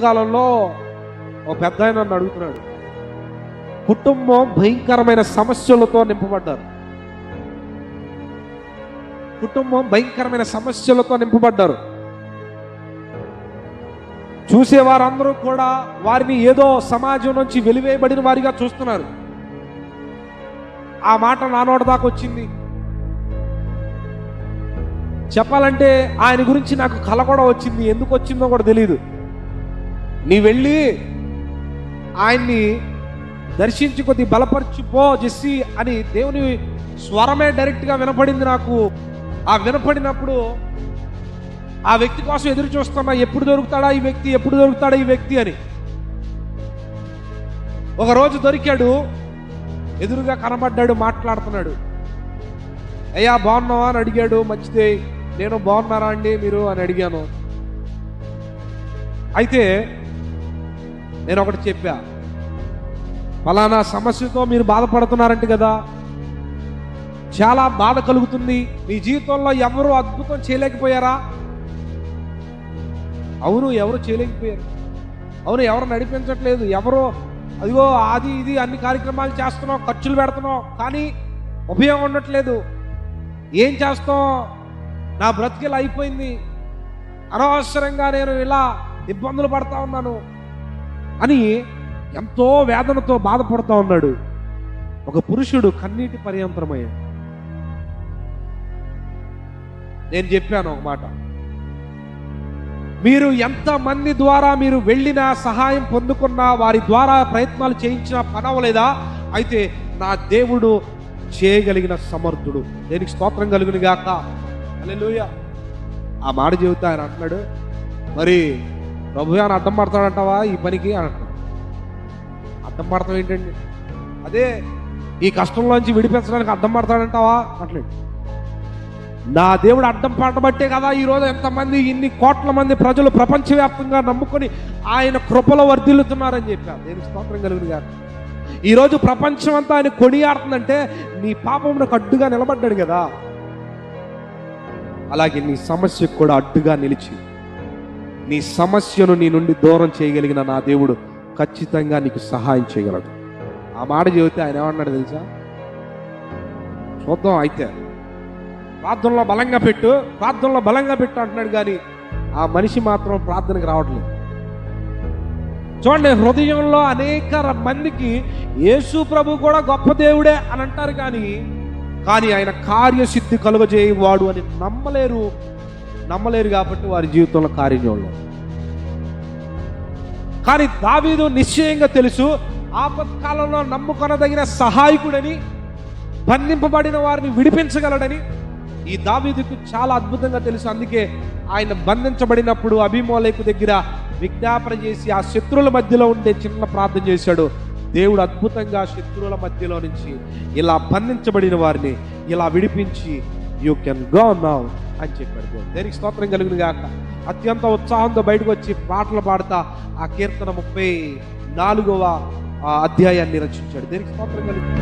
కాలంలో ఒక పెద్ద ఆయన నన్ను అడుగుతున్నాడు. కుటుంబం భయంకరమైన సమస్యలతో నింపబడ్డారు. కుటుంబం భయంకరమైన సమస్యలతో నింపబడ్డారు. చూసేవారందరూ కూడా వారిని ఏదో సమాజం నుంచి వెలివేయబడిన వారిగా చూస్తున్నారు. ఆ మాట నానోట దాకా వచ్చింది. చెప్పాలంటే ఆయన గురించి నాకు కల కూడా వచ్చింది. ఎందుకు వచ్చిందో కూడా తెలియదు నీ వెళ్ళి ఆయన్ని దర్శించి కొద్ది బలపరిచిపో జెస్సి అని దేవుని స్వరమే డైరెక్ట్గా వినపడింది నాకు. ఆ వినపడినప్పుడు ఆ వ్యక్తి కోసం ఎదురు చూస్తున్నా ఎప్పుడు దొరుకుతాడా ఈ వ్యక్తి ఎప్పుడు దొరుకుతాడా ఈ వ్యక్తి అని. ఒకరోజు దొరికాడు ఎదురుగా కనబడ్డాడు మాట్లాడుతున్నాడు. అయ్యా బాగున్నావా? అని అడిగాడు మంచిదే నేను బాగున్నారా అండి మీరు? అని అడిగాను. అయితే నేను ఒకటి చెప్పా. ఫలానా సమస్యతో మీరు బాధపడుతున్నారంట కదా. చాలా బాధ కలుగుతుంది. మీ జీవితంలో ఎవరు అద్భుతం చేయలేకపోయారా? అవును ఎవరు చేయలేకపోయారు? అవును ఎవరు నడిపించట్లేదు? ఎవరో అదిగో అది ఇది అన్ని కార్యక్రమాలు చేస్తున్నాం ఖర్చులు పెడుతున్నాం కానీ ఉపయోగం ఉండట్లేదు. ఏం చేస్తాం నా బ్రతికిలా అయిపోయింది. అనవసరంగా నేను ఇలా ఇబ్బందులు పడతా ఉన్నాను. అని ఎంతో వేదనతో బాధపడుతూ ఉన్నాడు. ఒక పురుషుడు కన్నీటి పర్యంతరమయ్యాడు నేను చెప్పాను ఒక మాట. మీరు ఎంత మంది ద్వారా మీరు వెళ్ళిన సహాయం పొందుకున్నా వారి ద్వారా ప్రయత్నాలు చేయించిన పనవలేదా అయితే నా దేవుడు చేయగలిగిన సమర్థుడు. దేనికి స్తోత్రం కలుగునిగాక? గాక లూయ ఆ మాట చెబుతా ఆయన అంటున్నాడు. మరి ప్రభు అని అడ్డం పడతాడంటావా? ఈ పనికి అని అంటున్నాడు అడ్డం పడతాం ఏంటండి? అదే ఈ కష్టంలోంచి విడిపించడానికి అడ్డం పడతాడంటావా? అట్లేదు నా దేవుడు అడ్డం పడబట్టే కదా ఈరోజు ఎంతమంది ఇన్ని కోట్ల మంది ప్రజలు ప్రపంచవ్యాప్తంగా నమ్ముకొని ఆయన కృపలో వర్ధిల్లుతున్నారని చెప్పారు. నేను స్తోత్రం కలుగును గారు ఈరోజు ప్రపంచం అంతా ఆయన కొనియాడుతుందంటే నీ పాపమునకు అడ్డుగా నిలబడ్డాడు కదా. అలాగే నీ సమస్యకు కూడా అడ్డుగా నిలిచి నీ సమస్యను నీ నుండి దూరం చేయగలిగిన నా దేవుడు ఖచ్చితంగా నీకు సహాయం చేయగలడు. ఆ మాట చెబితే ఆయన ఏమన్నాడు తెలుసా? చూద్దాం అయితే. ప్రార్థనలో బలంగా పెట్టు ప్రార్థనలో బలంగా పెట్టు అంటున్నాడు కానీ ఆ మనిషి మాత్రం ప్రార్థనకు రావట్లేదు. చూడండి హృదయంలో అనేక మందికి యేసు ప్రభు కూడా గొప్ప దేవుడే అని అంటారు కానీ కానీ ఆయన కార్యసిద్ధి కలుగజేయవాడు అని నమ్మలేరు. నమ్మలేరు కాబట్టి వారి జీవితంలో కార్యం చూడలేదు కానీ దావీదు నిశ్చయంగా తెలుసు ఆపత్కాలంలో నమ్ముకొనదగిన సహాయకుడని బంధింపబడిన వారిని విడిపించగలడని. ఈ దావీదుకు చాలా అద్భుతంగా తెలుసు. అందుకే ఆయన బంధించబడినప్పుడు అభిమోలేకు దగ్గర విజ్ఞాపన చేసి ఆ శత్రువుల మధ్యలో ఉండే చిన్న ప్రార్థన చేశాడు. దేవుడు అద్భుతంగా శత్రువుల మధ్యలో నుంచి ఇలా బంధించబడిన వారిని ఇలా విడిపించి యూ కెన్ గో నౌ అని చెప్పాడు దేవుడు. దేనికి స్తోత్రం కలుగును గాక? అత్యంత ఉత్సాహంతో బయటకు వచ్చి పాటలు పాడుతా ఆ కీర్తన ముప్పై నాలుగవ ఆ, అధ్యాయాన్ని రచించాడు. దేనికి స్తోత్రం కలుగుతుంది